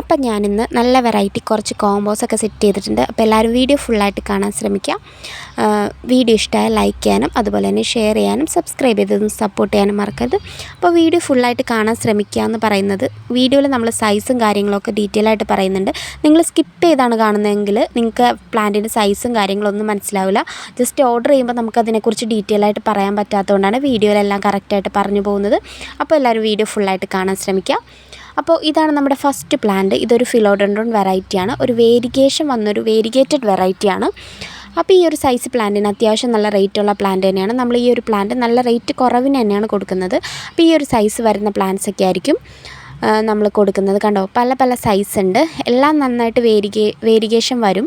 അപ്പം ഞാനിന്ന് നല്ല വെറൈറ്റി കുറച്ച് കോംബോസ് ഒക്കെ സെറ്റ് ചെയ്തിട്ടുണ്ട്. അപ്പോൾ എല്ലാവരും വീഡിയോ ഫുള്ളായിട്ട് കാണാൻ ശ്രമിക്കുക. വീഡിയോ ഇഷ്ടമായ ലൈക്ക് ചെയ്യാനും അതുപോലെ തന്നെ ഷെയർ ചെയ്യാനും സബ്സ്ക്രൈബ് ചെയ്തതും സപ്പോർട്ട് ചെയ്യാനും മറക്കരുത്. അപ്പോൾ വീഡിയോ ഫുള്ളായിട്ട് കാണാൻ ശ്രമിക്കുക എന്ന് പറയുന്നത് വീഡിയോയിൽ നമ്മൾ സൈസും കാര്യങ്ങളൊക്കെ ഡീറ്റെയിൽ ആയിട്ട് പറയുന്നുണ്ട്. നിങ്ങൾ സ്കിപ്പ് ചെയ്താണ് കാണുന്നതെങ്കിൽ നിങ്ങൾക്ക് പ്ലാന്റിന്റെ സൈസും കാര്യങ്ങളൊന്നും മനസ്സിലാവില്ല. ജസ്റ്റ് ഓർഡർ ചെയ്യുമ്പോൾ നമുക്ക് അതിനെക്കുറിച്ച് ഡീറ്റെയിൽ ആയിട്ട് പറയാൻ പറ്റാത്തതുകൊണ്ടാണ് വീഡിയോയിലെല്ലാം കറക്റ്റായിട്ട് പറഞ്ഞു പോകുന്നത്. അപ്പോൾ എല്ലാവരും വീഡിയോ ഫുള്ളായിട്ട് കാണാൻ ശ്രമിക്കുക. അപ്പോൾ ഇതാണ് നമ്മുടെ ഫസ്റ്റ് പ്ലാന്റ് ഇതൊരു ഫിലോഡൻഡ്രോൺ വെറൈറ്റിയാണ് ഒരു വേരിഗേഷൻ വന്നൊരു വേരിഗേറ്റഡ് വെറൈറ്റിയാണ് അപ്പോൾ ഈ ഒരു സൈസ് പ്ലാന്റിന് അത്യാവശ്യം നല്ല റേറ്റ് ഉള്ള പ്ലാന്റ് തന്നെയാണ്. നമ്മൾ ഈ ഒരു പ്ലാന്റ് നല്ല റേറ്റ് കുറവിന് തന്നെയാണ് കൊടുക്കുന്നത്. അപ്പോൾ ഈ ഒരു സൈസ് വരുന്ന പ്ലാന്റ്സ് ഒക്കെ ആയിരിക്കും നമ്മൾ കൊടുക്കുന്നത്. കണ്ടോ? പല പല സൈസ് ഉണ്ട്. എല്ലാം നന്നായിട്ട് വേരിഗേ വേരിഗേഷൻ വരും.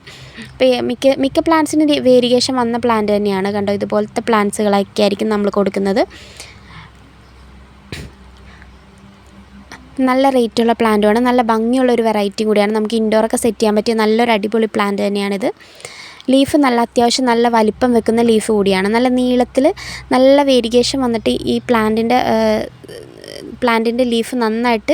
മിക്ക മിക്ക പ്ലാന്റ്സിന് വേരിഗേഷൻ വന്ന പ്ലാന്റ് തന്നെയാണ്. കണ്ടോ? ഇതുപോലത്തെ പ്ലാന്റ്സുകളൊക്കെ ആയിരിക്കും നമ്മൾ കൊടുക്കുന്നത്. നല്ല റേറ്റുള്ള പ്ലാന്റുമാണ്. നല്ല ഭംഗിയുള്ള ഒരു വെറൈറ്റി കൂടിയാണ്. നമുക്ക് ഇൻഡോറൊക്കെ സെറ്റ് ചെയ്യാൻ പറ്റിയ നല്ലൊരു അടിപൊളി പ്ലാന്റ് തന്നെയാണിത്. ലീഫ് നല്ല അത്യാവശ്യം നല്ല വലിപ്പം വെക്കുന്ന ലീഫ് കൂടിയാണ്. നല്ല നീളത്തിൽ നല്ല വേരിഗേഷൻ വന്നിട്ട് ഈ പ്ലാന്റിന്റെ പ്ലാന്റിന്റെ ലീഫ് നന്നായിട്ട്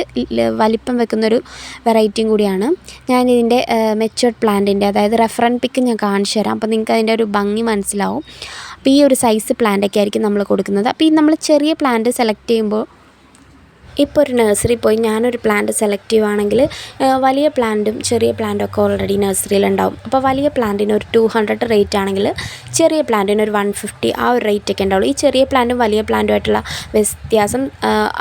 വലിപ്പം വെക്കുന്നൊരു വെറൈറ്റിയും കൂടിയാണ്. ഞാനിതിന്റെ മെച്ചുവേർഡ് പ്ലാന്റിന്റെ അതായത് റെഫറൻ പിക്ക് ഞാൻ കാണിച്ചു തരാം. അപ്പോൾ നിങ്ങൾക്ക് അതിന്റെ ഒരു ഭംഗി മനസ്സിലാവും. അപ്പോൾ ഈ ഒരു സൈസ് പ്ലാന്റൊക്കെ ആയിരിക്കും നമ്മൾ കൊടുക്കുന്നത്. അപ്പോൾ ഈ നമ്മൾ ചെറിയ പ്ലാന്റ് സെലക്ട് ചെയ്യുമ്പോൾ ഇപ്പോൾ ഒരു നഴ്സറി പോയി ഞാനൊരു പ്ലാന്റ് സെലക്ട് ചെയ്യുവാണെങ്കിൽ വലിയ പ്ലാന്റും ചെറിയ പ്ലാന്റും ഒക്കെ ഓൾറെഡി നഴ്സറിയിലുണ്ടാവും അപ്പോൾ വലിയ പ്ലാന്റിന് ഒരു ടു ഹൺഡ്രഡ് റേറ്റ് ആണെങ്കിൽ ചെറിയ പ്ലാന്റിന് ഒരു വൺ ഫിഫ്റ്റി ആ ഒരു റേറ്റ് ഒക്കെ ഉണ്ടാവുള്ളൂ. ഈ ചെറിയ പ്ലാന്റും വലിയ പ്ലാന്റുമായിട്ടുള്ള വ്യത്യാസം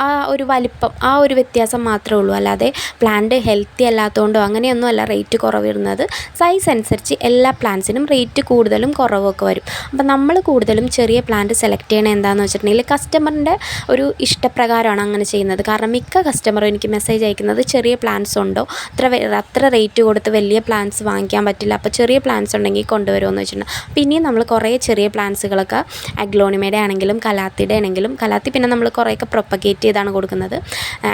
ആ ഒരു വലിപ്പം ആ ഒരു വ്യത്യാസം മാത്രമേ ഉള്ളൂ. അല്ലാതെ പ്ലാന്റ് ഹെൽത്തി അല്ലാത്തതുകൊണ്ടോ അങ്ങനെയൊന്നും അല്ല റേറ്റ് കുറവ് വരുന്നത് സൈസ് അനുസരിച്ച് എല്ലാ പ്ലാന്റ്സിനും റേറ്റ് കൂടുതലും കുറവൊക്കെ വരും. അപ്പോൾ നമ്മൾ കൂടുതലും ചെറിയ പ്ലാന്റ് സെലക്ട് ചെയ്യണത് എന്താണെന്ന് വെച്ചിട്ടുണ്ടെങ്കിൽ കസ്റ്റമറിന്റെ ഒരു ഇഷ്ടപ്രകാരമാണ് അങ്ങനെ ചെയ്യുന്നത്. കാരണം മിക്ക കസ്റ്റമറും എനിക്ക് മെസ്സേജ് അയക്കുന്നത് ചെറിയ പ്ലാൻസ് ഉണ്ടോ? അത്ര അത്ര റേറ്റ് കൊടുത്ത് വലിയ പ്ലാൻസ് വാങ്ങിക്കാൻ പറ്റില്ല. അപ്പോൾ ചെറിയ പ്ലാൻസ് ഉണ്ടെങ്കിൽ കൊണ്ടുവരുമെന്ന് വെച്ചിട്ടുണ്ടെങ്കിൽ പിന്നെയും നമ്മൾ കുറേ ചെറിയ പ്ലാൻസുകളൊക്കെ അഗ്ലോണിമയുടെ ആണെങ്കിലും കലാത്തിയുടെ ആണെങ്കിലും കലാത്തി പിന്നെ നമ്മൾ കുറേയൊക്കെ പ്രൊപ്പഗേറ്റ് ചെയ്താണ് കൊടുക്കുന്നത്.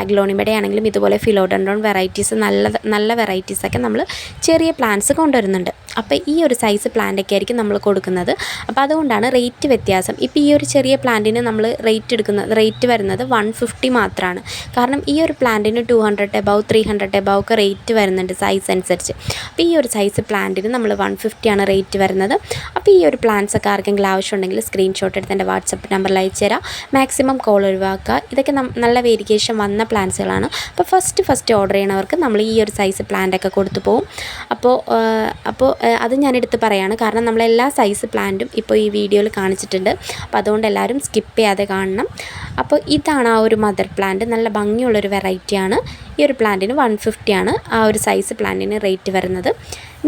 അഗ്ലോണിമയുടെ ആണെങ്കിലും ഇതുപോലെ ഫിലോഡൻഡ്രോൺ വെറൈറ്റീസ് നല്ല നല്ല വെറൈറ്റീസൊക്കെ നമ്മൾ ചെറിയ പ്ലാൻസ് കൊണ്ടുവരുന്നുണ്ട്. അപ്പോൾ ഈ ഒരു സൈസ് പ്ലാന്റൊക്കെ ആയിരിക്കും നമ്മൾ കൊടുക്കുന്നത്. അപ്പോൾ അതുകൊണ്ടാണ് റേറ്റ് വ്യത്യാസം. ഇപ്പോൾ ഈ ഒരു ചെറിയ പ്ലാന്റിന് നമ്മൾ റേറ്റ് എടുക്കുന്നത് റേറ്റ് വരുന്നത് വൺ ഫിഫ്റ്റി മാത്രമാണ് കാരണം ഈ ഒരു പ്ലാന്റിന് two hundred above three hundred above ഒക്കെ റേറ്റ് വരുന്നുണ്ട് സൈസ് അനുസരിച്ച്. അപ്പോൾ ഈ ഒരു സൈസ് പ്ലാന്റിന് നമ്മൾ വൺ ഫിഫ്റ്റിയാണ് റേറ്റ് വരുന്നത്. അപ്പോൾ ഈ ഒരു പ്ലാന്റ്സ് ഒക്കെ ആർക്കെങ്കിലും ആവശ്യമുണ്ടെങ്കിൽ സ്ക്രീൻഷോട്ട് എടുത്ത് എന്റെ വാട്സപ്പ് നമ്പറിൽ അയച്ചു തരാം. മാക്സിമം കോൾ ഒഴിവാക്കുക. ഇതൊക്കെ നല്ല വേരിക്കേഷൻ വന്ന പ്ലാന്റ്സുകളാണ് അപ്പോൾ ഫസ്റ്റ് ഫസ്റ്റ് ഓർഡർ ചെയ്യണവർക്ക് നമ്മൾ ഈ ഒരു സൈസ് പ്ലാന്റൊക്കെ കൊടുത്തു പോകും അപ്പോൾ അപ്പോൾ അത് ഞാൻ എടുത്ത് പറയുകയാണ് കാരണം നമ്മൾ എല്ലാ സൈസ് പ്ലാന്റും ഇപ്പോൾ ഈ വീഡിയോയിൽ കാണിച്ചിട്ടുണ്ട്. അപ്പോൾ അതുകൊണ്ട് എല്ലാവരും സ്കിപ്പ് ചെയ്യാതെ കാണണം. അപ്പോൾ ഇതാണ് ആ ഒരു മദർ പ്ലാന്റ് നല്ല ഭംഗിയുള്ളൊരു വെറൈറ്റിയാണ്. ഈ ഒരു പ്ലാന്റിന് വൺ ആണ് ആ ഒരു സൈസ് പ്ലാന്റിന് റേറ്റ് വരുന്നത്.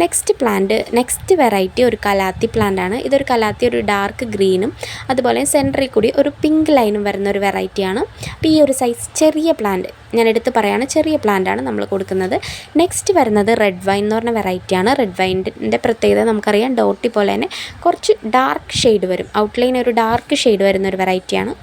നെക്സ്റ്റ് പ്ലാന്റ് നെക്സ്റ്റ് വെറൈറ്റി ഒരു കലാത്തി പ്ലാന്റാണ്. ഇതൊരു കലാത്തി ഒരു ഡാർക്ക് ഗ്രീനും അതുപോലെ സെന്ററിൽ കൂടി ഒരു പിങ്ക് ലൈനും വരുന്ന ഒരു വെറൈറ്റിയാണ് അപ്പോൾ ഈ ഒരു സൈസ് ചെറിയ പ്ലാന്റ് ഞാൻ എടുത്ത് പറയുകയാണ് ചെറിയ ആണ് നമ്മൾ കൊടുക്കുന്നത്. നെക്സ്റ്റ് വരുന്നത് റെഡ് വൈൻ എന്ന് പറഞ്ഞ വെറൈറ്റിയാണ് റെഡ് വൈന്റെ പ്രത്യേകത നമുക്കറിയാം. ഡോട്ടി പോലെ തന്നെ കുറച്ച് ഡാർക്ക് ഷെയ്ഡ് വരും. ഔട്ട്ലൈൻ ഒരു ഡാർക്ക് ഷെയ്ഡ് വരുന്ന ഒരു വെറൈറ്റിയാണ്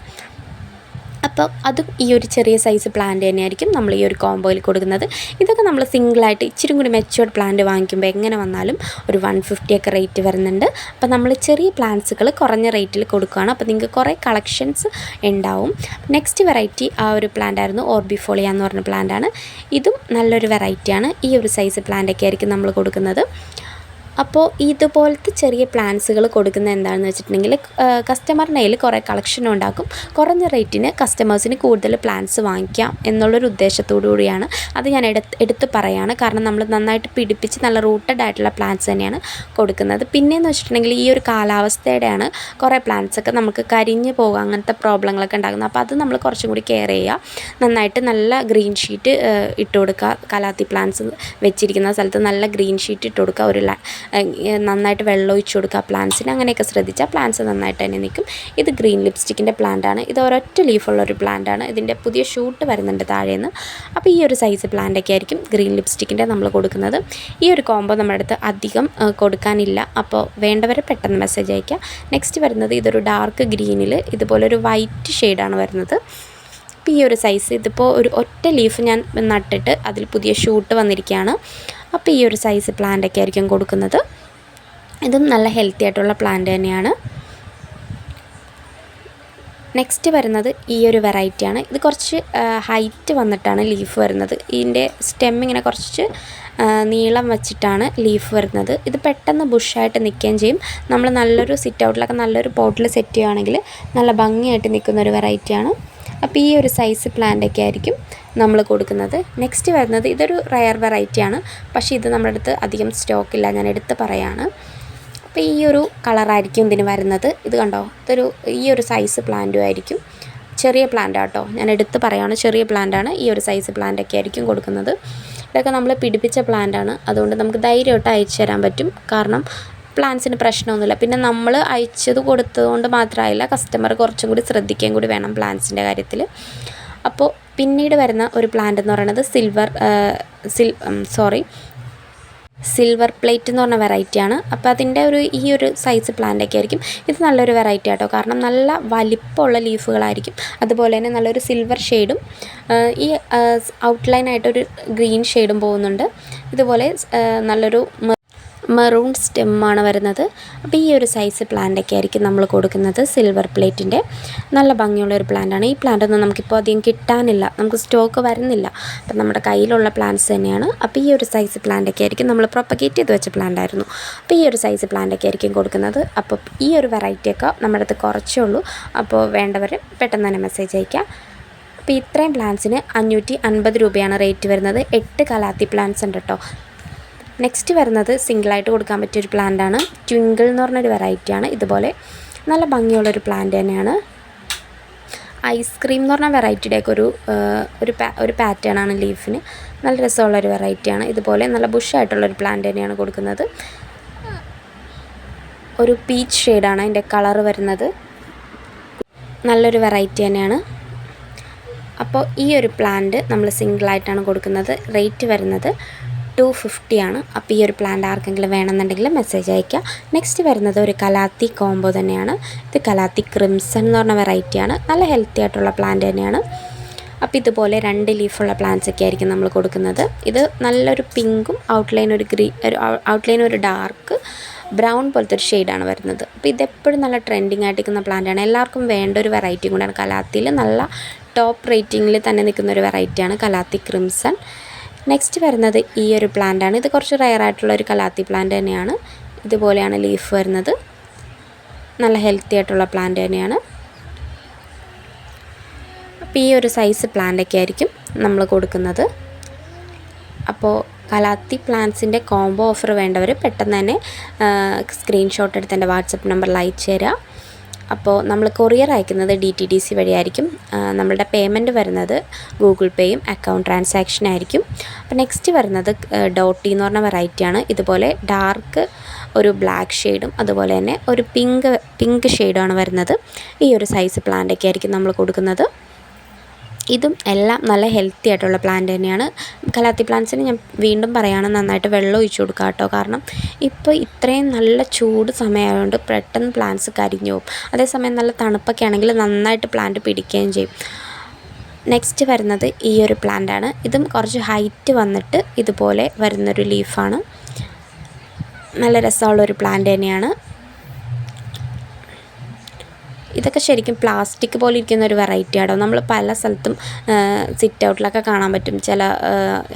അപ്പോൾ അതും ഈ ഒരു ചെറിയ സൈസ് പ്ലാന്റ് തന്നെയായിരിക്കും നമ്മൾ ഈ ഒരു കോംബോയിൽ കൊടുക്കുന്നത്. ഇതൊക്കെ നമ്മൾ സിംഗിളായിട്ട് ഇച്ചിരി കൂടി മെച്ചുവർഡ് പ്ലാന്റ് വാങ്ങിക്കുമ്പോൾ എങ്ങനെ വന്നാലും ഒരു വൺ ഫിഫ്റ്റിയൊക്കെ റേറ്റ് വരുന്നുണ്ട്. അപ്പോൾ നമ്മൾ ചെറിയ പ്ലാന്റ്സുകൾ കുറഞ്ഞ റേറ്റിൽ കൊടുക്കുകയാണ്. അപ്പോൾ നിങ്ങൾക്ക് കുറേ കളക്ഷൻസ് ഉണ്ടാവും. നെക്സ്റ്റ് വെറൈറ്റി ആ ഒരു പ്ലാന്റ് ആയിരുന്നു ഓർബിഫോളിയ എന്ന് പറഞ്ഞ ആണ്. ഇതും നല്ലൊരു വെറൈറ്റിയാണ് ഈ ഒരു സൈസ് പ്ലാന്റൊക്കെ ആയിരിക്കും നമ്മൾ കൊടുക്കുന്നത്. അപ്പോൾ ഇതുപോലത്തെ ചെറിയ പ്ലാൻസുകൾ കൊടുക്കുന്ന എന്താണെന്ന് വെച്ചിട്ടുണ്ടെങ്കിൽ കസ്റ്റമറിന്റെ കയ്യിൽ കുറേ കളക്ഷൻ ഉണ്ടാക്കും. കുറഞ്ഞ റേറ്റിന് കസ്റ്റമേഴ്സിന് കൂടുതൽ പ്ലാൻസ് വാങ്ങിക്കാം എന്നുള്ളൊരു ഉദ്ദേശത്തോടു കൂടിയാണ് അത് ഞാൻ എടുത്ത് എടുത്ത് പറയുകയാണ് കാരണം നമ്മൾ നന്നായിട്ട് പിടിപ്പിച്ച് നല്ല റൂട്ടഡ് ആയിട്ടുള്ള പ്ലാൻസ് തന്നെയാണ് കൊടുക്കുന്നത്. പിന്നെയെന്ന് വെച്ചിട്ടുണ്ടെങ്കിൽ ഈ ഒരു കാലാവസ്ഥയുടെയാണ് കുറേ പ്ലാൻസൊക്കെ നമുക്ക് കരിഞ്ഞ് പോകുക അങ്ങനത്തെ പ്രോബ്ലങ്ങളൊക്കെ ഉണ്ടാകുന്നത്. അപ്പോൾ അത് നമ്മൾ കുറച്ചും കൂടി കെയർ ചെയ്യുക. നന്നായിട്ട് നല്ല ഗ്രീൻ ഷീറ്റ് ഇട്ട് കൊടുക്കുക. കലാത്തി പ്ലാന്റ്സ് വെച്ചിരിക്കുന്ന സ്ഥലത്ത് നല്ല ഗ്രീൻ ഷീറ്റ് ഇട്ട് കൊടുക്കുക. ഒരു നന്നായിട്ട് വെള്ളം ഒഴിച്ചു കൊടുക്കുക പ്ലാന്റ്സിന് അങ്ങനെയൊക്കെ ശ്രദ്ധിച്ചാൽ പ്ലാന്റ്സ് നന്നായിട്ട് തന്നെ നിൽക്കും. ഇത് ഗ്രീൻ ലിപ്സ്റ്റിക്കിന്റെ പ്ലാന്റാണ് ഇത് ഒരൊറ്റ ലീഫുള്ള ഒരു പ്ലാന്റാണ് ഇതിന്റെ പുതിയ ഷൂട്ട് വരുന്നുണ്ട് താഴേന്ന്. അപ്പോൾ ഈ ഒരു സൈസ് പ്ലാന്റൊക്കെ ആയിരിക്കും ഗ്രീൻ ലിപ്സ്റ്റിക്കിന്റെ നമ്മൾ കൊടുക്കുന്നത്. ഈ ഒരു കോംബോ നമ്മുടെ അടുത്ത് അധികം കൊടുക്കാനില്ല. അപ്പോൾ വേണ്ടവരെ പെട്ടെന്ന് മെസ്സേജ് അയയ്ക്കുക. നെക്സ്റ്റ് വരുന്നത് ഇതൊരു ഡാർക്ക് ഗ്രീനിൽ ഇതുപോലൊരു വൈറ്റ് ഷെയ്ഡാണ് വരുന്നത്. അപ്പോൾ ഈ ഒരു സൈസ് ഇതിപ്പോൾ ഒരു ഒറ്റ ലീഫ് ഞാൻ നട്ടിട്ട് അതിൽ പുതിയ ഷൂട്ട് വന്നിരിക്കുകയാണ്. അപ്പോൾ ഈ ഒരു സൈസ് പ്ലാന്റൊക്കെ ആയിരിക്കും കൊടുക്കുന്നത്. ഇതും നല്ല ഹെൽത്തി ആയിട്ടുള്ള പ്ലാന്റ് തന്നെയാണ്. നെക്സ്റ്റ് വരുന്നത് ഈ ഒരു വെറൈറ്റിയാണ് ഇത് കുറച്ച് ഹൈറ്റ് വന്നിട്ടാണ് ലീഫ് വരുന്നത്. ഇതിന്റെ സ്റ്റെം ഇങ്ങനെ കുറച്ച് നീളം വെച്ചിട്ടാണ് ലീഫ് വരുന്നത്. ഇത് പെട്ടെന്ന് ബുഷായിട്ട് നിൽക്കുകയും ചെയ്യും. നമ്മൾ നല്ലൊരു സിറ്റ് ഔട്ടിലൊക്കെ നല്ലൊരു പോട്ടിൽ സെറ്റ് ചെയ്യുകയാണെങ്കിൽ നല്ല ഭംഗിയായിട്ട് നിൽക്കുന്ന ഒരു വെറൈറ്റിയാണ് അപ്പോൾ ഈ ഒരു സൈസ് പ്ലാന്റൊക്കെ ആയിരിക്കും നമ്മൾ കൊടുക്കുന്നത്. നെക്സ്റ്റ് വരുന്നത് ഇതൊരു റയർ വെറൈറ്റിയാണ് പക്ഷേ ഇത് നമ്മുടെ അടുത്ത് അധികം സ്റ്റോക്കില്ല ഞാൻ എടുത്ത് പറയാണ്. അപ്പോൾ ഈ ഒരു കളറായിരിക്കും ഇതിന് വരുന്നത്. ഇത് കണ്ടോ? ഇതൊരു ഈ ഒരു സൈസ് പ്ലാന്റും ആയിരിക്കും. ചെറിയ പ്ലാന്റ് ആട്ടോ ഞാൻ എടുത്ത് പറയുകയാണ് ചെറിയ പ്ലാന്റാണ് ഈ ഒരു സൈസ് പ്ലാന്റ് ഒക്കെ ആയിരിക്കും കൊടുക്കുന്നത്. ഇതൊക്കെ നമ്മൾ പിടിപ്പിച്ച പ്ലാന്റാണ് അതുകൊണ്ട് നമുക്ക് ധൈര്യമായിട്ട് അയച്ചു തരാൻ പറ്റും. കാരണം പ്ലാന്റ്സിന് പ്രശ്നമൊന്നുമില്ല. പിന്നെ നമ്മൾ അയച്ചത് കൊടുത്തതുകൊണ്ട് മാത്രമായില്ല കസ്റ്റമർ കുറച്ചും കൂടി ശ്രദ്ധിക്കുകയും കൂടി വേണം പ്ലാൻസിന്റെ കാര്യത്തിൽ അപ്പോൾ പിന്നീട് വരുന്ന ഒരു പ്ലാന്റ് എന്ന് പറയുന്നത് സിൽവർ സിൽ സോറി സിൽവർ പ്ലേറ്റ് എന്ന് പറഞ്ഞ വെറൈറ്റിയാണ് അപ്പോൾ അതിന്റെ ഒരു ഈ ഒരു സൈസ് പ്ലാന്റൊക്കെ ആയിരിക്കും. ഇത് നല്ലൊരു വെറൈറ്റി ആട്ടോ. കാരണം നല്ല വലിപ്പമുള്ള ലീഫുകളായിരിക്കും അതുപോലെ തന്നെ നല്ലൊരു സിൽവർ ഷെയ്ഡും ഈ ഔട്ട്ലൈനായിട്ടൊരു ഗ്രീൻ ഷെയ്ഡും പോകുന്നുണ്ട്. ഇതുപോലെ നല്ലൊരു മെറൂൺ സ്റ്റെമ്മാണ് വരുന്നത്. അപ്പോൾ ഈ ഒരു സൈസ് പ്ലാന്റൊക്കെ ആയിരിക്കും നമ്മൾ കൊടുക്കുന്നത് സിൽവർ പ്ലേറ്റിന്റെ നല്ല ഭംഗിയുള്ള ഒരു പ്ലാന്റാണ് ഈ പ്ലാന്റ് ഒന്നും നമുക്കിപ്പോൾ അധികം കിട്ടാനില്ല. നമുക്ക് സ്റ്റോക്ക് വരുന്നില്ല. അപ്പം നമ്മുടെ കയ്യിലുള്ള പ്ലാന്റ്സ് തന്നെയാണ്. അപ്പോൾ ഈ ഒരു സൈസ് പ്ലാന്റൊക്കെ ആയിരിക്കും നമ്മൾ പ്രൊപ്പഗേറ്റ് ചെയ്ത് വെച്ച പ്ലാന്റ് ആയിരുന്നു. അപ്പോൾ ഈ ഒരു സൈസ് പ്ലാന്റൊക്കെ ആയിരിക്കും കൊടുക്കുന്നത്. അപ്പോൾ ഈ ഒരു വെറൈറ്റിയൊക്കെ നമ്മുടെ അടുത്ത് കുറച്ചേ ഉള്ളൂ. അപ്പോൾ വേണ്ടവർ പെട്ടെന്ന് തന്നെ മെസ്സേജ് അയക്കാം അപ്പോൾ ഇത്രയും പ്ലാന്റ്സിന് അഞ്ഞൂറ്റി അൻപത് രൂപയാണ് റേറ്റ് വരുന്നത്. എട്ട് കലാത്തി പ്ലാന്റ്സ് ഉണ്ട് കേട്ടോ നെക്സ്റ്റ് വരുന്നത് സിംഗിളായിട്ട് കൊടുക്കാൻ പറ്റിയ ഒരു പ്ലാന്റ് ആണ്. ട്വിങ്കിൾ എന്ന് പറഞ്ഞൊരു വെറൈറ്റിയാണ് ഇതുപോലെ നല്ല ഭംഗിയുള്ളൊരു പ്ലാന്റ് തന്നെയാണ്. ഐസ്ക്രീം എന്ന് പറഞ്ഞ വെറൈറ്റിയുടെയൊക്കെ ഒരു ഒരു പാ ഒരു പാറ്റേൺ ആണ് ലീഫിന് നല്ല രസമുള്ളൊരു വെറൈറ്റിയാണ് ഇതുപോലെ നല്ല ബുഷായിട്ടുള്ളൊരു പ്ലാന്റ് തന്നെയാണ് കൊടുക്കുന്നത്. ഒരു പീച്ച് ഷെയ്ഡാണ് അതിന്റെ കളർ വരുന്നത്. നല്ലൊരു വെറൈറ്റി തന്നെയാണ്. അപ്പോൾ ഈ ഒരു പ്ലാന്റ് നമ്മൾ സിംഗിളായിട്ടാണ് കൊടുക്കുന്നത്. റേറ്റ് വരുന്നത് ടു ഫിഫ്റ്റി ആണ്. അപ്പോൾ ഈ ഒരു പ്ലാന്റ് ആർക്കെങ്കിലും വേണമെന്നുണ്ടെങ്കിൽ മെസ്സേജ് അയയ്ക്കുക നെക്സ്റ്റ് വരുന്നത് ഒരു കലാത്തി കോംബോ തന്നെയാണ്. ഇത് കലാത്തി ക്രിംസൺ എന്ന് പറഞ്ഞ വെറൈറ്റിയാണ് നല്ല ഹെൽത്തി ആയിട്ടുള്ള പ്ലാന്റ് തന്നെയാണ്. അപ്പോൾ ഇതുപോലെ രണ്ട് ലീഫുള്ള പ്ലാന്റ്സ് ഒക്കെ ആയിരിക്കും നമ്മൾ കൊടുക്കുന്നത്. ഇത് നല്ലൊരു പിങ്കും ഔട്ട്ലൈൻ ഒരു ഗ്രീ ഒരു ഔട്ട്ലൈൻ ഒരു ഡാർക്ക് ബ്രൗൺ പോലത്തെ ഒരു ഷെയ്ഡാണ് വരുന്നത്. അപ്പോൾ ഇതെപ്പോഴും നല്ല ട്രെൻഡിങ് ആയിട്ട് നിൽക്കുന്ന പ്ലാന്റാണ് എല്ലാവർക്കും വേണ്ട ഒരു വെറൈറ്റി കൂടെയാണ് കലാത്തിയിൽ നല്ല ടോപ്പ് റേറ്റിങ്ങിൽ തന്നെ നിൽക്കുന്ന ഒരു വെറൈറ്റിയാണ് കലാത്തി ക്രിംസൺ നെക്സ്റ്റ് വരുന്നത് ഈ ഒരു പ്ലാന്റ് ആണ്. ഇത് കുറച്ച് റയർ ആയിട്ടുള്ള ഒരു കലാത്തി പ്ലാന്റ് തന്നെയാണ്. ഇതുപോലെയാണ് ലീഫ് വരുന്നത്. നല്ല ഹെൽത്തി ആയിട്ടുള്ള പ്ലാന്റ് തന്നെയാണ്. അപ്പോൾ ഈ ഒരു സൈസ് പ്ലാന്റൊക്കെ ആയിരിക്കും നമ്മൾ കൊടുക്കുന്നത്. അപ്പോൾ കലാത്തി പ്ലാന്റ്സിന്റെ കോംബോ ഓഫർ വേണ്ടവർ പെട്ടെന്ന് തന്നെ സ്ക്രീൻഷോട്ട് എടുത്ത് എന്റെ വാട്സപ്പ് നമ്പറിൽ അയച്ചു തരിക അപ്പോൾ നമ്മൾ കൊറിയർ അയക്കുന്നത് ഡി ടി ഡി സി വഴിയായിരിക്കും. നമ്മളുടെ പേയ്മെന്റ് വരുന്നത് ഗൂഗിൾ പേയും അക്കൗണ്ട് ട്രാൻസാക്ഷൻ ആയിരിക്കും. അപ്പോൾ നെക്സ്റ്റ് വരുന്നത് ഡോട്ടി എന്ന് പറഞ്ഞ വെറൈറ്റിയാണ് ഇതുപോലെ ഡാർക്ക് ഒരു ബ്ലാക്ക് ഷെയ്ഡും അതുപോലെ തന്നെ ഒരു പിങ്ക് പിങ്ക് ഷെയ്ഡുമാണ് വരുന്നത്. ഈ ഒരു സൈസ് പ്ലാന്റൊക്കെ ആയിരിക്കും നമ്മൾ കൊടുക്കുന്നത്. ഇതും എല്ലാം നല്ല ഹെൽത്തി ആയിട്ടുള്ള പ്ലാന്റ് തന്നെയാണ്. കലാത്തി പ്ലാന്റ്സിന് ഞാൻ വീണ്ടും പറയുകയാണ് നന്നായിട്ട് വെള്ളം ഒഴിച്ചു കൊടുക്കുക കേട്ടോ. കാരണം ഇപ്പോൾ ഇത്രയും നല്ല ചൂട് സമയമായതുകൊണ്ട് പെട്ടെന്ന് പ്ലാന്റ്സ് കരിഞ്ഞു പോകും. അതേസമയം നല്ല തണുപ്പൊക്കെ ആണെങ്കിൽ നന്നായിട്ട് പ്ലാന്റ് പിടിക്കുകയും ചെയ്യും. നെക്സ്റ്റ് വരുന്നത് ഈ ഒരു പ്ലാന്റാണ് ഇതും കുറച്ച് ഹൈറ്റ് വന്നിട്ട് ഇതുപോലെ വരുന്നൊരു ലീഫാണ് നല്ല രസമുള്ളൊരു പ്ലാന്റ് തന്നെയാണ്. ഇതൊക്കെ ശരിക്കും പ്ലാസ്റ്റിക് പോലെ ഇരിക്കുന്ന ഒരു വെറൈറ്റി ആടോ നമ്മൾ പല സ്ഥലത്തും സിറ്റ് ഔട്ടിലൊക്കെ കാണാൻ പറ്റും. ചില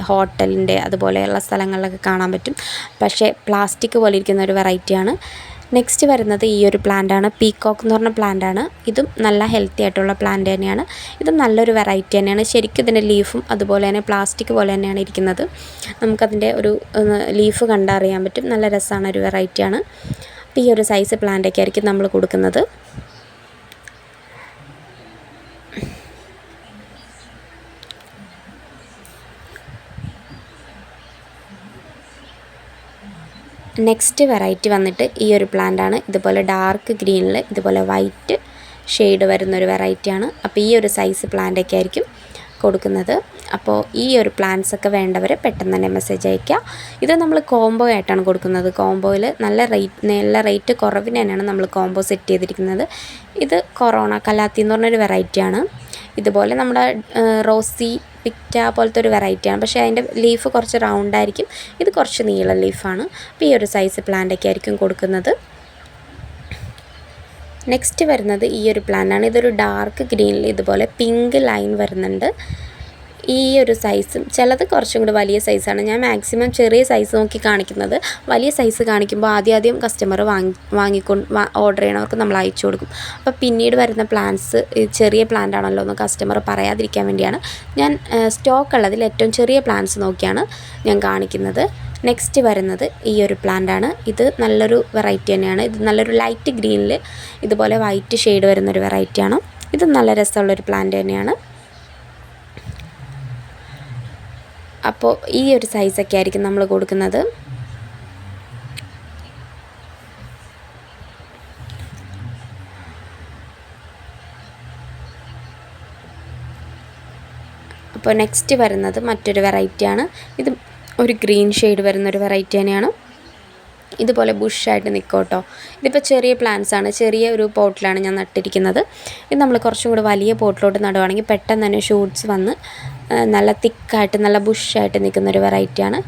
ഹോട്ടലിന്റെ അതുപോലെയുള്ള സ്ഥലങ്ങളിലൊക്കെ കാണാൻ പറ്റും. പക്ഷേ പ്ലാസ്റ്റിക് പോലെ ഇരിക്കുന്ന ഒരു വെറൈറ്റിയാണ് നെക്സ്റ്റ് വരുന്നത് ഈ ഒരു പ്ലാന്റാണ് പീകോക്ക് എന്ന് പറഞ്ഞ പ്ലാന്റാണ് ഇതും നല്ല ഹെൽത്തി ആയിട്ടുള്ള പ്ലാന്റ് തന്നെയാണ്. ഇതും നല്ലൊരു വെറൈറ്റി തന്നെയാണ്. ശരിക്കും ഇതിന്റെ ലീഫും അതുപോലെ തന്നെ പ്ലാസ്റ്റിക് പോലെ തന്നെയാണ് ഇരിക്കുന്നത്. നമുക്കതിന്റെ ഒരു ലീഫ് കണ്ടറിയാൻ പറ്റും. നല്ല രസമാണ് ഒരു വെറൈറ്റിയാണ് അപ്പോൾ ഈ ഒരു സൈസ് പ്ലാന്റൊക്കെ ആയിരിക്കും നമ്മൾ കൊടുക്കുന്നത്. നെക്സ്റ്റ് വെറൈറ്റി വന്നിട്ട് ഈ ഒരു പ്ലാന്റാണ് ഇതുപോലെ ഡാർക്ക് ഗ്രീനിൽ ഇതുപോലെ വൈറ്റ് ഷെയ്ഡ് വരുന്നൊരു വെറൈറ്റിയാണ് അപ്പോൾ ഈ ഒരു സൈസ് പ്ലാന്റൊക്കെ ആയിരിക്കും കൊടുക്കുന്നത്. അപ്പോൾ ഈ ഒരു പ്ലാന്റ്സ് ഒക്കെ വേണ്ടവർ പെട്ടെന്ന് തന്നെ മെസ്സേജ് അയയ്ക്കുക. ഇത് നമ്മൾ കോംബോ ആയിട്ടാണ് കൊടുക്കുന്നത്. കോംബോയിൽ നല്ല റേറ്റ് നല്ല റേറ്റ് കുറവിന് തന്നെയാണ് നമ്മൾ കോംബോ സെറ്റ് ചെയ്തിരിക്കുന്നത്. ഇത് കൊറോണ കലാത്തി എന്ന് പറഞ്ഞൊരു വെറൈറ്റിയാണ് ഇതുപോലെ നമ്മുടെ റോസി പിക്റ്റ പോലത്തെ ഒരു വെറൈറ്റിയാണ് പക്ഷേ അതിന്റെ ലീഫ് കുറച്ച് റൗണ്ട് ആയിരിക്കും. ഇത് കുറച്ച് നീള ലീഫാണ് അപ്പോൾ ഈ ഒരു സൈസ് പ്ലാന്റൊക്കെ ആയിരിക്കും കൊടുക്കുന്നത്. നെക്സ്റ്റ് വരുന്നത് ഈ ഒരു പ്ലാന്റാണ് ഇതൊരു ഡാർക്ക് ഗ്രീനിൽ ഇതുപോലെ പിങ്ക് ലൈൻ വരുന്നുണ്ട്. ഈ ഒരു സൈസും ചിലത് കുറച്ചും കൂടി വലിയ സൈസാണ് ഞാൻ മാക്സിമം ചെറിയ സൈസ് നോക്കി കാണിക്കുന്നത്. വലിയ സൈസ് കാണിക്കുമ്പോൾ ആദ്യം ആദ്യം കസ്റ്റമർ വാങ്ങി വാങ്ങിക്കൊണ്ട് ഓർഡർ ചെയ്യണവർക്ക് നമ്മൾ അയച്ചു കൊടുക്കും. അപ്പോൾ പിന്നീട് വരുന്ന പ്ലാൻസ് ചെറിയ പ്ലാന്റ് ആണല്ലോ എന്ന് കസ്റ്റമർ പറയാതിരിക്കാൻ വേണ്ടിയാണ് ഞാൻ സ്റ്റോക്ക് ഉള്ളതിൽ ഏറ്റവും ചെറിയ പ്ലാൻസ് നോക്കിയാണ് ഞാൻ കാണിക്കുന്നത്. നെക്സ്റ്റ് വരുന്നത് ഈ ഒരു ആണ്. ഇത് നല്ലൊരു വെറൈറ്റി തന്നെയാണ്. ഇത് നല്ലൊരു ലൈറ്റ് ഗ്രീനിൽ ഇതുപോലെ വൈറ്റ് ഷെയ്ഡ് വരുന്നൊരു വെറൈറ്റിയാണ് ഇത് നല്ല രസമുള്ളൊരു പ്ലാന്റ് തന്നെയാണ്. അപ്പോൾ ഈ ഒരു സൈസൊക്കെ ആയിരിക്കും നമ്മൾ കൊടുക്കുന്നത്. അപ്പോൾ നെക്സ്റ്റ് വരുന്നത് മറ്റൊരു വെറൈറ്റിയാണ് ഇത് ഒരു ഗ്രീൻ ഷെയ്ഡ് വരുന്നൊരു വെറൈറ്റി തന്നെയാണ്. ഇതുപോലെ ബുഷായിട്ട് നിൽക്കും കേട്ടോ ഇതിപ്പോൾ ചെറിയ പ്ലാന്റ്സ് ആണ്. ചെറിയ ഒരു പോട്ടിലാണ് ഞാൻ നട്ടിരിക്കുന്നത്. ഇത് നമ്മൾ കുറച്ചും കൂടി വലിയ പോട്ടിലോട്ട് നടുവാണെങ്കിൽ പെട്ടെന്ന് തന്നെ ഷൂട്ട്സ് വന്ന് നല്ല തിക്കായിട്ട് നല്ല ബുഷായിട്ട് നിൽക്കുന്ന ഒരു വെറൈറ്റിയാണ്.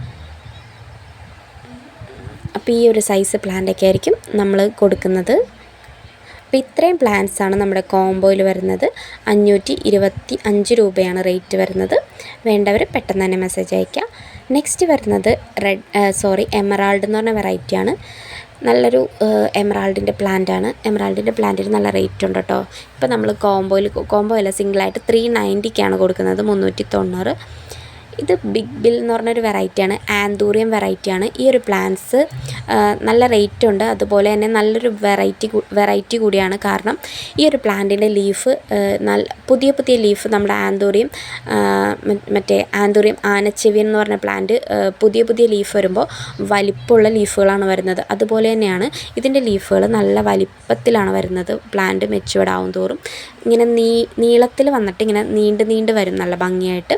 അപ്പോൾ ഈ ഒരു സൈസ് പ്ലാന്റൊക്കെ ആയിരിക്കും നമ്മൾ കൊടുക്കുന്നത്. അപ്പോൾ ഇത്രയും ആണ് നമ്മുടെ കോംബോയിൽ വരുന്നത്. അഞ്ഞൂറ്റി ഇരുപത്തി അഞ്ച് രൂപയാണ് റേറ്റ് വരുന്നത്. വേണ്ടവർ പെട്ടെന്ന് തന്നെ മെസ്സേജ് അയയ്ക്കാം. നെക്സ്റ്റ് വരുന്നത് റെഡ് സോറി എമറാൾഡ് എന്ന് പറഞ്ഞ വെറൈറ്റിയാണ് നല്ലൊരു എമറാൾഡിന്റെ പ്ലാന്റാണ് എമറാൾഡിന്റെ പ്ലാന്റിന് നല്ല റേറ്റ് ഉണ്ട് കേട്ടോ ഇപ്പോൾ നമ്മൾ കോംബോയിൽ കോംബോ അല്ല സിംഗിളായിട്ട് ത്രീ നയന്റിക്കാണ് കൊടുക്കുന്നത് മുന്നൂറ്റി തൊണ്ണൂറ്. ഇത് ബിഗ് ബിൽ എന്ന് പറഞ്ഞൊരു വെറൈറ്റിയാണ് ആന്തൂറിയം വെറൈറ്റിയാണ് ഈ ഒരു പ്ലാന്റ്സ് നല്ല റേറ്റ് ഉണ്ട്. അതുപോലെ തന്നെ നല്ലൊരു വെറൈറ്റി വെറൈറ്റി കൂടിയാണ്. കാരണം ഈ ഒരു പ്ലാന്റിന്റെ ലീഫ് നല്ല പുതിയ പുതിയ ലീഫ് നമ്മുടെ ആന്തൂറിയം മറ്റേ ആന്തൂറിയം ആനച്ചെവിയൻ എന്ന് പറഞ്ഞ പ്ലാന്റ് പുതിയ പുതിയ ലീഫ് വരുമ്പോൾ വലിപ്പമുള്ള ലീഫുകളാണ് വരുന്നത്. അതുപോലെ തന്നെയാണ് ഇതിന്റെ ലീഫുകൾ നല്ല വലിപ്പത്തിലാണ് വരുന്നത്. പ്ലാന്റ് മെച്ചുവേർഡ് ആവും തോറും ഇങ്ങനെ നീ നീളത്തിൽ വന്നിട്ട് ഇങ്ങനെ നീണ്ട് നീണ്ട് വരും നല്ല ഭംഗിയായിട്ട്.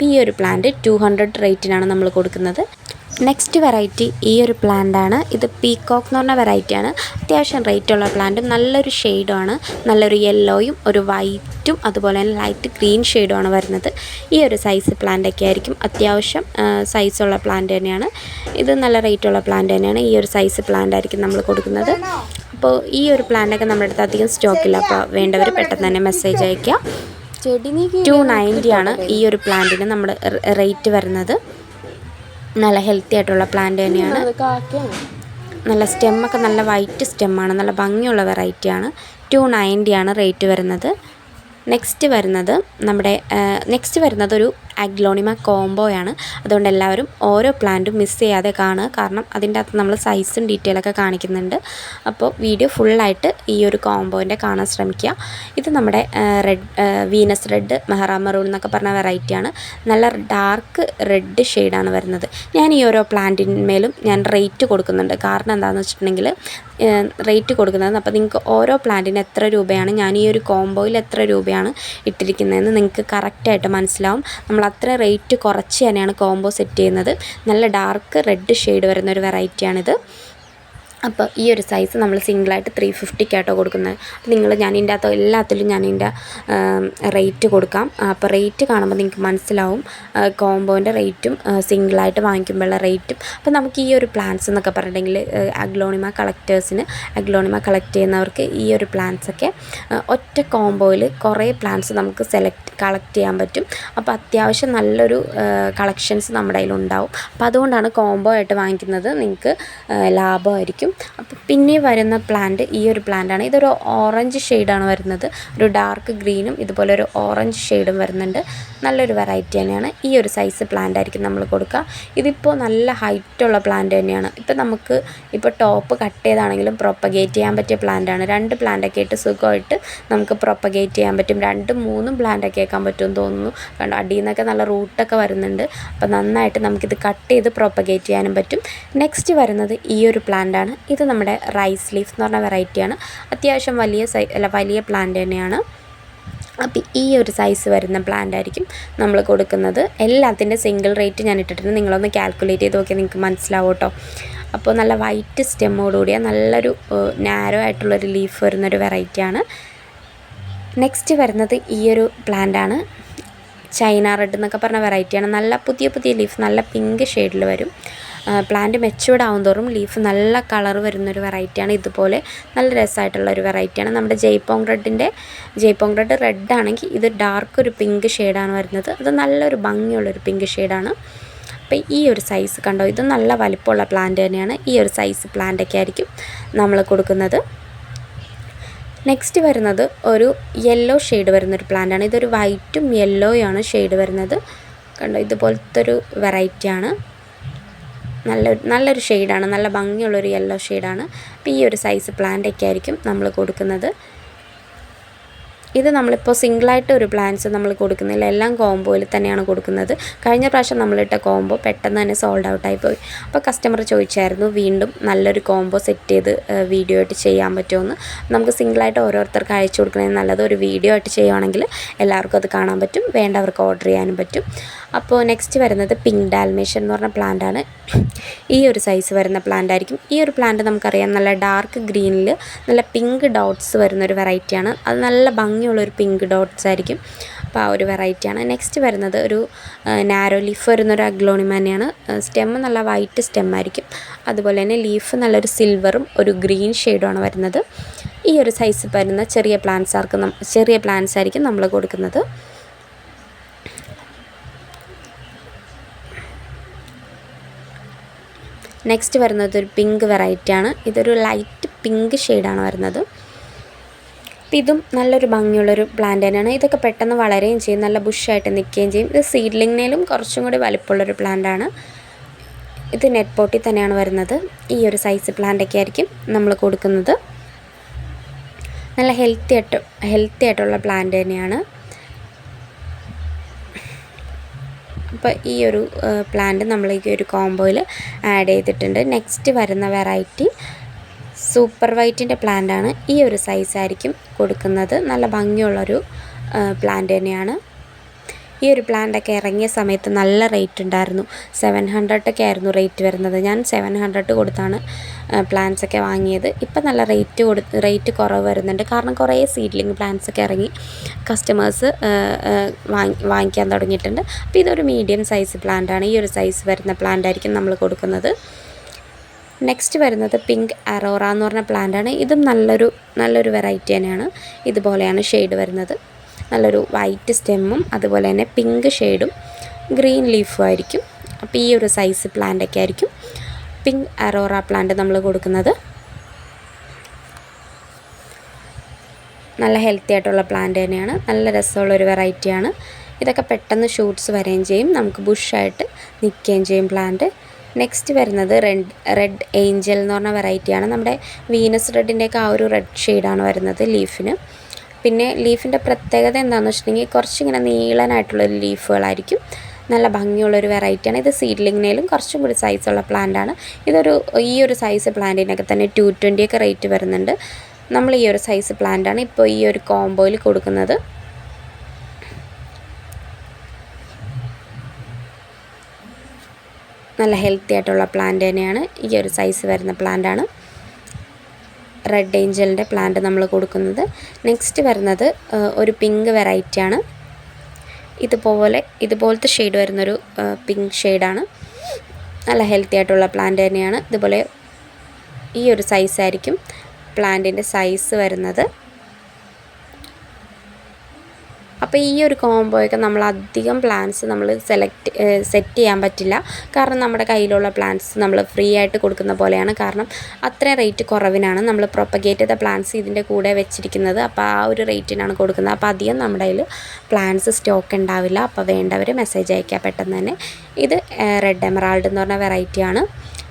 അപ്പോൾ ഈ ഒരു പ്ലാന്റ് ടു ഹൺഡ്രഡ് റേറ്റിനാണ് നമ്മൾ കൊടുക്കുന്നത്. നെക്സ്റ്റ് വെറൈറ്റി ഈ ഒരു പ്ലാന്റാണ് ഇത് പീകോക്ക് എന്ന് പറഞ്ഞ വെറൈറ്റിയാണ് അത്യാവശ്യം റേറ്റുള്ള പ്ലാന്റും നല്ലൊരു ഷെയ്ഡുമാണ് നല്ലൊരു യെല്ലോയും ഒരു വൈറ്റും അതുപോലെ തന്നെ ലൈറ്റ് ഗ്രീൻ ഷെയ്ഡുമാണ് വരുന്നത്. ഈ ഒരു സൈസ് പ്ലാന്റൊക്കെ ആയിരിക്കും അത്യാവശ്യം സൈസുള്ള പ്ലാന്റ് തന്നെയാണ്. ഇത് നല്ല റേറ്റുള്ള പ്ലാന്റ് തന്നെയാണ്. ഈ ഒരു സൈസ് പ്ലാന്റ് ആയിരിക്കും നമ്മൾ കൊടുക്കുന്നത്. അപ്പോൾ ഈ ഒരു പ്ലാന്റൊക്കെ നമ്മുടെ അടുത്ത് അധികം സ്റ്റോക്കില്ല അപ്പോൾ വേണ്ടവർ പെട്ടെന്ന് തന്നെ മെസ്സേജ് അയയ്ക്കുക ടു നയന്റി ആണ് ഈ ഒരു പ്ലാന്റിന് നമ്മൾ റേറ്റ് വരുന്നത്. നല്ല ഹെൽത്തി ആയിട്ടുള്ള പ്ലാന്റ് തന്നെയാണ്. നല്ല സ്റ്റെമ്മൊക്കെ നല്ല വൈറ്റ് സ്റ്റെമ്മാണ് നല്ല ഭംഗിയുള്ള വെറൈറ്റിയാണ് ടു നയന്റി ആണ് റേറ്റ് വരുന്നത്. നെക്സ്റ്റ് വരുന്നത് നമ്മുടെ നെക്സ്റ്റ് വരുന്നത് ഒരു അഗ്ലോണിമ കോംബോയാണ്. അതുകൊണ്ട് എല്ലാവരും ഓരോ പ്ലാന്റും മിസ് ചെയ്യാതെ കാണുക. കാരണം അതിന്റെ അകത്ത് നമ്മൾ സൈസും ഡീറ്റെയിലൊക്കെ കാണിക്കുന്നുണ്ട്. അപ്പോൾ വീഡിയോ ഫുള്ളായിട്ട് ഈ ഒരു കോംബോന്റെ കാണാൻ ശ്രമിക്കുക. ഇത് നമ്മുടെ റെഡ് വീനസ് റെഡ് മെഹറാം മെറൂൺ എന്നൊക്കെ പറഞ്ഞ വെറൈറ്റിയാണ് നല്ല ഡാർക്ക് റെഡ് ഷെയ്ഡാണ് വരുന്നത്. ഞാൻ ഈ ഓരോ പ്ലാന്റിന്മേലും ഞാൻ റേറ്റ് കൊടുക്കുന്നുണ്ട്. കാരണം എന്താണെന്ന് വെച്ചിട്ടുണ്ടെങ്കിൽ റേറ്റ് കൊടുക്കുന്നത് അപ്പോൾ നിങ്ങൾക്ക് ഓരോ പ്ലാന്റിന് എത്ര രൂപയാണ് ഞാൻ ഈ ഒരു കോംബോയിൽ എത്ര രൂപയാണ് ഇട്ടിരിക്കുന്നതെന്ന് നിങ്ങൾക്ക് കറക്റ്റായിട്ട് മനസ്സിലാവും. നമ്മൾ അത്ര റേറ്റ് കുറച്ച് തന്നെയാണ് കോംബോ സെറ്റ് ചെയ്യുന്നത്. നല്ല ഡാർക്ക് റെഡ് ഷെയ്ഡ് വരുന്ന ഒരു വെറൈറ്റിയാണിത് അപ്പോൾ ഈ ഒരു സൈസ് നമ്മൾ സിംഗിളായിട്ട് ത്രീ ഫിഫ്റ്റിക്കാട്ടോ കൊടുക്കുന്നത്. അപ്പോൾ നിങ്ങൾ ഞാൻ ഇതിന്റെ അകത്ത് എല്ലാത്തിലും ഞാൻ ഇതിന്റെ റേറ്റ് കൊടുക്കാം. അപ്പോൾ റേറ്റ് കാണുമ്പോൾ നിങ്ങൾക്ക് മനസ്സിലാവും. കോംബോന്റെ റേറ്റും സിംഗിളായിട്ട് വാങ്ങിക്കുമ്പോഴുള്ള റേറ്റും അപ്പോൾ നമുക്ക് ഈ ഒരു പ്ലാൻസ് എന്നൊക്കെ പറഞ്ഞിട്ടുണ്ടെങ്കിൽ അഗ്ലോണിമ കളക്ടേഴ്സിന് അഗ്ലോണിമ കളക്ട് ചെയ്യുന്നവർക്ക് ഈ ഒരു പ്ലാൻസൊക്കെ ഒറ്റ കോംബോയിൽ കുറേ പ്ലാൻസ് നമുക്ക് സെലക്ട് കളക്ട് ചെയ്യാൻ പറ്റും. അപ്പോൾ അത്യാവശ്യം നല്ലൊരു കളക്ഷൻസ് നമ്മുടെ കയ്യിലുണ്ടാവും. അപ്പോൾ അതുകൊണ്ടാണ് കോംബോ ആയിട്ട് വാങ്ങിക്കുന്നത്. നിങ്ങൾക്ക് ലാഭമായിരിക്കും. അപ്പോൾ പിന്നെ വരുന്ന പ്ലാന്റ് ഈ ഒരു പ്ലാന്റാണ് ഇതൊരു ഓറഞ്ച് ഷെയ്ഡാണ് വരുന്നത്. ഒരു ഡാർക്ക് ഗ്രീനും ഇതുപോലെ ഒരു ഓറഞ്ച് ഷെയ്ഡും വരുന്നുണ്ട്. നല്ലൊരു വെറൈറ്റി തന്നെയാണ്. ഈ ഒരു സൈസ് പ്ലാന്റ് ആയിരിക്കും നമ്മൾ കൊടുക്കുക. ഇതിപ്പോൾ നല്ല ഹൈറ്റുള്ള പ്ലാന്റ് തന്നെയാണ്. ഇപ്പോൾ നമുക്ക് ഇപ്പോൾ ടോപ്പ് കട്ട് ചെയ്താണെങ്കിലും പ്രൊപ്പഗേറ്റ് ചെയ്യാൻ പറ്റിയ പ്ലാന്റാണ് രണ്ട് പ്ലാന്റൊക്കെ ആയിട്ട് സുഖമായിട്ട് നമുക്ക് പ്രൊപ്പഗേറ്റ് ചെയ്യാൻ പറ്റും. രണ്ടും മൂന്നും പ്ലാന്റൊക്കെ ആക്കാൻ പറ്റുമെന്ന് തോന്നുന്നു. കണ്ടോ? അടിയിൽ നിന്നൊക്കെ നല്ല റൂട്ടൊക്കെ വരുന്നുണ്ട്. അപ്പോൾ നന്നായിട്ട് നമുക്കിത് കട്ട് ചെയ്ത് പ്രൊപ്പഗേറ്റ് ചെയ്യാനും പറ്റും. നെക്സ്റ്റ് വരുന്നത് ഈ ഒരു പ്ലാന്റാണ് ഇത് നമ്മുടെ റൈസ് ലീഫ് എന്ന് പറഞ്ഞ വെറൈറ്റിയാണ് അത്യാവശ്യം വലിയ സൈ അല്ല വലിയ പ്ലാന്റ് തന്നെയാണ്. അപ്പോൾ ഈ ഒരു സൈസ് വരുന്ന പ്ലാന്റ് ആയിരിക്കും നമ്മൾ കൊടുക്കുന്നത്. എല്ലാത്തിന്റെ സിംഗിൾ റേറ്റ് ഞാൻ ഇട്ടിട്ടുണ്ട്. നിങ്ങളൊന്ന് കാൽക്കുലേറ്റ് ചെയ്ത് നോക്കിയാൽ നിങ്ങൾക്ക് മനസ്സിലാവും കേട്ടോ അപ്പോൾ നല്ല വൈറ്റ് സ്റ്റെമ്മോടുകൂടിയ നല്ലൊരു നാരോ ആയിട്ടുള്ളൊരു ലീഫ് വരുന്നൊരു വെറൈറ്റിയാണ് നെക്സ്റ്റ് വരുന്നത് ഈ ഒരു പ്ലാന്റാണ് ചൈന റെഡ് എന്നൊക്കെ പറഞ്ഞ വെറൈറ്റിയാണ് നല്ല പുതിയ പുതിയ ലീഫ് നല്ല പിങ്ക് ഷെയ്ഡിൽ വരും. പ്ലാന്റ് മെച്ചുവേർഡ് ആവും തോറും ലീഫ് നല്ല കളർ വരുന്നൊരു വെറൈറ്റിയാണ് ഇതുപോലെ നല്ല രസമായിട്ടുള്ള ഒരു വെറൈറ്റിയാണ് നമ്മുടെ ജയ്പോങ് റെഡിന്റെ ജയ്പോങ് റെഡ് റെഡ് ആണെങ്കിൽ ഇത് ഡാർക്ക് ഒരു പിങ്ക് ഷെയ്ഡാണ് വരുന്നത്. അത് നല്ലൊരു ഭംഗിയുള്ളൊരു പിങ്ക് ഷെയ്ഡാണ് അപ്പോൾ ഈ ഒരു സൈസ് കണ്ടോ? ഇത് നല്ല വലിപ്പമുള്ള പ്ലാന്റ് തന്നെയാണ്. ഈ ഒരു സൈസ് പ്ലാന്റൊക്കെ ആയിരിക്കും നമ്മൾ കൊടുക്കുന്നത്. നെക്സ്റ്റ് വരുന്നത് ഒരു യെല്ലോ ഷെയ്ഡ് വരുന്നൊരു പ്ലാന്റാണ് ഇതൊരു വൈറ്റും യെല്ലോയാണ് ഷെയ്ഡ് വരുന്നത്. കണ്ടോ? ഇതുപോലത്തെ ഒരു വെറൈറ്റിയാണ് നല്ലൊരു നല്ലൊരു ഷെയ്ഡാണ് നല്ല ഭംഗിയുള്ളൊരു യെല്ലോ ഷെയ്ഡാണ് അപ്പോൾ ഈ ഒരു സൈസ് പ്ലാന്റൊക്കെ ആയിരിക്കും നമ്മൾ കൊടുക്കുന്നത്. ഇത് നമ്മളിപ്പോൾ സിംഗിളായിട്ട് ഒരു പ്ലാൻസ് നമ്മൾ കൊടുക്കുന്നില്ല. എല്ലാം കോംബോയിൽ തന്നെയാണ് കൊടുക്കുന്നത്. കഴിഞ്ഞ പ്രാവശ്യം നമ്മളിട്ട കോംബോ പെട്ടെന്ന് തന്നെ സോൾഡ് ഔട്ടായി പോയി. അപ്പോൾ കസ്റ്റമർ ചോദിച്ചായിരുന്നു വീണ്ടും നല്ലൊരു കോംബോ സെറ്റ് ചെയ്ത് വീഡിയോ ആയിട്ട് ചെയ്യാൻ പറ്റുമെന്ന്? നമുക്ക് സിംഗിളായിട്ട് ഓരോരുത്തർക്ക് അയച്ചു കൊടുക്കുന്നതിന് നല്ലത് ഒരു വീഡിയോ ആയിട്ട് ചെയ്യുവാണെങ്കിൽ എല്ലാവർക്കും അത് കാണാൻ പറ്റും. വേണ്ടവർക്ക് ഓർഡർ ചെയ്യാനും പറ്റും. അപ്പോൾ നെക്സ്റ്റ് വരുന്നത് പിങ്ക് ഡാൽമേഷൻ എന്ന് പറഞ്ഞ പ്ലാന്റ് ആണ്. ഈ ഒരു സൈസ് വരുന്ന പ്ലാന്റ് ആയിരിക്കും. ഈ ഒരു പ്ലാന്റ് നമുക്കറിയാം നല്ല ഡാർക്ക് ഗ്രീനിൽ നല്ല പിങ്ക് ഡോട്ട്സ് വരുന്ന ഒരു വെറൈറ്റിയാണ് അത് നല്ല ഭംഗിയുള്ള ഒരു പിങ്ക് ഡോട്ട്സ് ആയിരിക്കും. അപ്പോൾ ആ ഒരു വെറൈറ്റിയാണ് നെക്സ്റ്റ് വരുന്നത് ഒരു നാരോ ലീഫ് വരുന്നൊരു അഗ്ലോണിമ തന്നെയാണ് സ്റ്റെം നല്ല വൈറ്റ് സ്റ്റെം ആയിരിക്കും. അതുപോലെ തന്നെ ലീഫ് നല്ലൊരു സിൽവറും ഒരു ഗ്രീൻ ഷെയ്ഡുമാണ് വരുന്നത്. ഈ ഒരു സൈസ് വരുന്ന ചെറിയ പ്ലാന്റ്സ് ആർക്കും ചെറിയ പ്ലാന്റ്സ് ആയിരിക്കും നമ്മൾ കൊടുക്കുന്നത്. നെക്സ്റ്റ് വരുന്നത് ഒരു പിങ്ക് വെറൈറ്റിയാണ് ഇതൊരു ലൈറ്റ് പിങ്ക് ഷെയ്ഡാണ് വരുന്നത്. അപ്പം ഇതും നല്ലൊരു ഭംഗിയുള്ളൊരു പ്ലാന്റ് തന്നെയാണ്. ഇതൊക്കെ പെട്ടെന്ന് വളരുകയും ചെയ്യും. നല്ല ബുഷായിട്ട് നിൽക്കുകയും ചെയ്യും. ഇത് സീഡ്ലിങ്ങിനേലും കുറച്ചും കൂടി വലിപ്പമുള്ളൊരു പ്ലാന്റാണ് ഇത് നെറ്റ് പോട്ടിൽ തന്നെയാണ് വരുന്നത്. ഈ ഒരു സൈസ് പ്ലാന്റൊക്കെ ആയിരിക്കും നമ്മൾ കൊടുക്കുന്നത്. നല്ല ഹെൽത്തി ആയിട്ട് ഹെൽത്തി ആയിട്ടുള്ള പ്ലാന്റ് തന്നെയാണ്. അപ്പോൾ ഈ ഒരു പ്ലാന്റ് നമ്മൾ ഈ ഒരു കോംബോയിൽ ആഡ് ചെയ്തിട്ടുണ്ട്. നെക്സ്റ്റ് വരുന്ന വെറൈറ്റി സൂപ്പർ വൈറ്റിന്റെ ആണ് ഈ ഒരു സൈസ് ആയിരിക്കും കൊടുക്കുന്നത്. നല്ല ഭംഗിയുള്ളൊരു പ്ലാന്റ് തന്നെയാണ്. ഈ ഒരു പ്ലാന്റൊക്കെ ഇറങ്ങിയ സമയത്ത് നല്ല റേറ്റ് ഉണ്ടായിരുന്നു. സെവൻ ഹൺഡ്രഡൊക്കെ ആയിരുന്നു റേറ്റ് വരുന്നത്. ഞാൻ സെവൻ ഹൺഡ്രഡ് കൊടുത്താണ് പ്ലാന്റ്സ് ഒക്കെ വാങ്ങിയത്. ഇപ്പം നല്ല റേറ്റ് കൊടു റേറ്റ് കുറവ് വരുന്നുണ്ട്. കാരണം കുറേ സീഡ്ലിംഗ് പ്ലാന്റ്സ് ഒക്കെ ഇറങ്ങി കസ്റ്റമേഴ്സ് വാങ്ങി വാങ്ങിക്കാൻ തുടങ്ങിയിട്ടുണ്ട്. അപ്പോൾ ഇതൊരു മീഡിയം സൈസ് പ്ലാന്റാണ് ഈ ഒരു സൈസ് വരുന്ന പ്ലാന്റ് ആയിരിക്കും നമ്മൾ കൊടുക്കുന്നത്. നെക്സ്റ്റ് വരുന്നത് പിങ്ക് അറോറ എന്ന് പറഞ്ഞ പ്ലാന്റ് ആണ്. ഇതും നല്ലൊരു നല്ലൊരു വെറൈറ്റി തന്നെയാണ്. ഇതുപോലെയാണ് ഷെയ്ഡ് വരുന്നത്. നല്ലൊരു വൈറ്റ് സ്റ്റെമ്മും അതുപോലെ തന്നെ പിങ്ക് ഷെയ്ഡും ഗ്രീൻ ലീഫും ആയിരിക്കും. അപ്പോൾ ഈ ഒരു സൈസ് പ്ലാന്റൊക്കെ ആയിരിക്കും പിങ്ക് അറോറ പ്ലാന്റ് നമ്മൾ കൊടുക്കുന്നത്. നല്ല ഹെൽത്തി ആയിട്ടുള്ള പ്ലാന്റ് തന്നെയാണ്. നല്ല രസമുള്ള ഒരു വെറൈറ്റിയാണ് ഇതൊക്കെ പെട്ടെന്ന് ഷൂട്ട്സ് വരികയും ചെയ്യും. നമുക്ക് ബുഷായിട്ട് നിൽക്കുകയും ചെയ്യും പ്ലാന്റ് നെക്സ്റ്റ് വരുന്നത് റെഡ് റെഡ് ഏഞ്ചൽ എന്ന് പറഞ്ഞ വെറൈറ്റിയാണ് നമ്മുടെ വീനസ് റെഡിന്റെയൊക്കെ ആ ഒരു റെഡ് ഷെയ്ഡാണ് വരുന്നത് ലീഫിന് പിന്നെ ലീഫിന്റെ പ്രത്യേകത എന്താണെന്ന് വെച്ചിട്ടുണ്ടെങ്കിൽ കുറച്ചിങ്ങനെ നീളനായിട്ടുള്ളൊരു ലീഫുകളായിരിക്കും നല്ല ഭംഗിയുള്ളൊരു വെറൈറ്റിയാണ് ഇത് സീഡ്ലിങ്ങിനേലും കുറച്ചും കൂടി സൈസുള്ള പ്ലാന്റാണ് ഇതൊരു ഈ ഒരു സൈസ് പ്ലാന്റിനൊക്കെ തന്നെ ടു ട്വന്റിയൊക്കെ റേറ്റ് വരുന്നുണ്ട്. നമ്മൾ ഈ ഒരു സൈസ് പ്ലാന്റാണ് ഇപ്പോൾ ഈ ഒരു കോംബോയിൽ കൊടുക്കുന്നത്. നല്ല ഹെൽത്തി ആയിട്ടുള്ള പ്ലാന്റ് തന്നെയാണ്. ഈ ഒരു സൈസ് വരുന്ന പ്ലാന്റാണ് റെഡ് ഏഞ്ചലിന്റെ പ്ലാന്റ് നമ്മൾ കൊടുക്കുന്നത്. നെക്സ്റ്റ് വരുന്നത് ഒരു പിങ്ക് വെറൈറ്റിയാണ് ഇതുപോലെ ഇതുപോലത്തെ ഷെയ്ഡ് വരുന്നൊരു പിങ്ക് ഷെയ്ഡാണ് നല്ല ഹെൽത്തി ആയിട്ടുള്ള പ്ലാന്റ് തന്നെയാണ്. ഇതുപോലെ ഈ ഒരു സൈസായിരിക്കും പ്ലാന്റിന്റെ സൈസ് വരുന്നത്. അപ്പോൾ ഈ ഒരു കോംബോയൊക്കെ നമ്മൾ അധികം പ്ലാൻസ് നമ്മൾ സെലക്ട് സെറ്റ് ചെയ്യാൻ പറ്റില്ല. കാരണം നമ്മുടെ കയ്യിലുള്ള പ്ലാൻസ് നമ്മൾ ഫ്രീ ആയിട്ട് കൊടുക്കുന്ന പോലെയാണ്. കാരണം അത്രയും റേറ്റ് കുറവിനാണ് നമ്മൾ പ്രൊപ്പഗേറ്റ് ചെയ്ത പ്ലാൻസ് ഇതിന്റെ കൂടെ വെച്ചിരിക്കുന്നത്. അപ്പോൾ ആ ഒരു റേറ്റിനാണ് കൊടുക്കുന്നത്. അപ്പോൾ അധികം നമ്മുടെ കയ്യിൽ പ്ലാൻസ് സ്റ്റോക്ക് ഉണ്ടാവില്ല അപ്പോൾ വേണ്ടവർ മെസ്സേജ് അയക്കുക പെട്ടെന്ന് തന്നെ. ഇത് റെഡ് എമറാൾഡ് എന്ന് പറഞ്ഞ വെറൈറ്റിയാണ്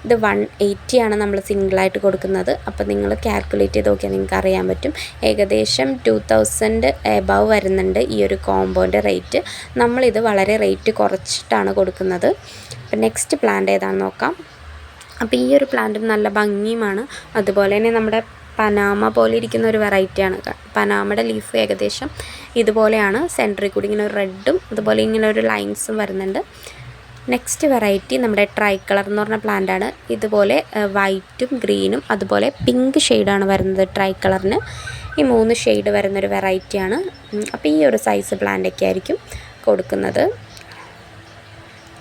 ഇത് വൺ എയ്റ്റിയാണ് നമ്മൾ സിംഗിളായിട്ട് കൊടുക്കുന്നത്. അപ്പോൾ നിങ്ങൾ കാൽക്കുലേറ്റ് ചെയ്ത് നോക്കിയാൽ നിങ്ങൾക്ക് അറിയാൻ പറ്റും. ഏകദേശം ടു തൗസൻഡ് എബവ് വരുന്നുണ്ട് ഈ ഒരു കോമ്പോന്റെ റേറ്റ് നമ്മളിത് വളരെ റേറ്റ് കുറച്ചിട്ടാണ് കൊടുക്കുന്നത്. അപ്പോൾ നെക്സ്റ്റ് പ്ലാന്റ് ഏതാണെന്ന് നോക്കാം. അപ്പോൾ ഈ ഒരു പ്ലാന്റും നല്ല ഭംഗിയുമാണ്. അതുപോലെ തന്നെ നമ്മുടെ പനാമ പോലെ ഇരിക്കുന്ന ഒരു വെറൈറ്റിയാണ് പനാമയുടെ ലീഫ് ഏകദേശം ഇതുപോലെയാണ്. സെന്ററിൽ കൂടി ഇങ്ങനെ ഒരു റെഡും അതുപോലെ ഇങ്ങനെ ഒരു ലൈൻസും വരുന്നുണ്ട്. നെക്സ്റ്റ് വെറൈറ്റി നമ്മുടെ ട്രൈ കളർ എന്ന് പറഞ്ഞ പ്ലാന്റ് ആണ്. ഇതുപോലെ വൈറ്റും ഗ്രീനും അതുപോലെ പിങ്ക് ഷെയ്ഡാണ് വരുന്നത് ട്രൈ കളറിന് ഈ മൂന്ന് ഷെയ്ഡ് വരുന്നൊരു വെറൈറ്റിയാണ് അപ്പോൾ ഈ ഒരു സൈസ് പ്ലാന്റൊക്കെ ആയിരിക്കും കൊടുക്കുന്നത്.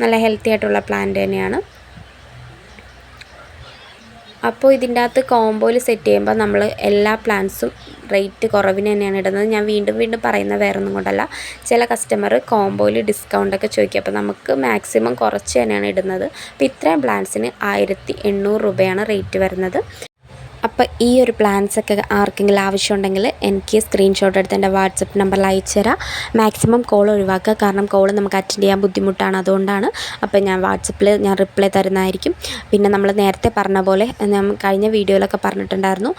നല്ല ഹെൽത്തി ആയിട്ടുള്ള പ്ലാന്റ് തന്നെയാണ്. അപ്പോൾ ഇതിന്റെ അകത്ത് കോംബോയിൽ സെറ്റ് ചെയ്യുമ്പോൾ നമ്മൾ എല്ലാ പ്ലാൻസും റേറ്റ് കുറവിന് തന്നെയാണ് ഇടുന്നത്. ഞാൻ വീണ്ടും വീണ്ടും പറയുന്ന വേറെ ഒന്നും കൊണ്ടല്ല. ചില കസ്റ്റമർ കോംബോയിൽ ഡിസ്കൗണ്ടൊക്കെ ചോദിക്കും. അപ്പോൾ നമുക്ക് മാക്സിമം കുറച്ച് തന്നെയാണ് ഇടുന്നത്. അപ്പോൾ ഇത്രയും പ്ലാൻസിന് ആയിരത്തി എണ്ണൂറ് രൂപയാണ് റേറ്റ് വരുന്നത്. അപ്പോൾ ഈ ഒരു പ്ലാൻസ് ഒക്കെ ആർക്കെങ്കിലും ആവശ്യമുണ്ടെങ്കിൽ എനിക്ക് സ്ക്രീൻഷോട്ട് എടുത്ത് എന്റെ വാട്സപ്പ് നമ്പറിൽ അയച്ചു തരാം. മാക്സിമം കോൾ ഒഴിവാക്കുക. കാരണം കോൾ നമുക്ക് അറ്റൻഡ് ചെയ്യാൻ ബുദ്ധിമുട്ടാണ് അതുകൊണ്ടാണ്. അപ്പോൾ ഞാൻ വാട്സപ്പിൽ ഞാൻ റിപ്ലൈ തരുന്നതായിരിക്കും. പിന്നെ നമ്മൾ നേരത്തെ പറഞ്ഞ പോലെ ഞാൻ കഴിഞ്ഞ വീഡിയോയിലൊക്കെ പറഞ്ഞിട്ടുണ്ടായിരുന്നു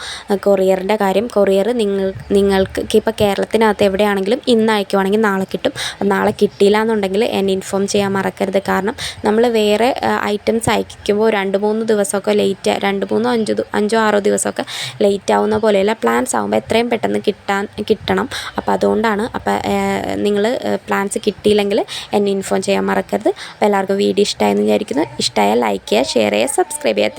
കൊറിയറിന്റെ കാര്യം. കൊറിയർ നിങ്ങൾ നിങ്ങൾക്ക് ഇപ്പോൾ കേരളത്തിനകത്ത് എവിടെയാണെങ്കിലും ഇന്ന് അയക്കുവാണെങ്കിൽ നാളെ കിട്ടും. നാളെ കിട്ടിയില്ല എന്നുണ്ടെങ്കിൽ എന്നെ ഇൻഫോം ചെയ്യാൻ മറക്കരുത്. കാരണം നമ്മൾ വേറെ ഐറ്റംസ് അയക്കുമ്പോൾ രണ്ട് മൂന്ന് ദിവസമൊക്കെ ലേറ്റ് രണ്ട് മൂന്നോ അഞ്ചോ അഞ്ചോ ആറോ ദിവസമൊക്കെ ലേറ്റ് ആവുന്ന പോലെയല്ല പ്ലാൻസ് ആകുമ്പോൾ എത്രയും പെട്ടെന്ന് കിട്ടാൻ കിട്ടണം. അപ്പോൾ അതുകൊണ്ടാണ് അപ്പോൾ നിങ്ങൾ പ്ലാൻസ് കിട്ടിയില്ലെങ്കിൽ എന്നെ ഇൻഫോം ചെയ്യാൻ മറക്കരുത്. അപ്പോൾ എല്ലാവർക്കും വീഡിയോ ഇഷ്ടമായെന്ന് വിചാരിക്കുന്നു. ഇഷ്ടമായാൽ ലൈക്ക് ചെയ്യുക ഷെയർ ചെയ്യുക സബ്സ്ക്രൈബ് ചെയ്യുക.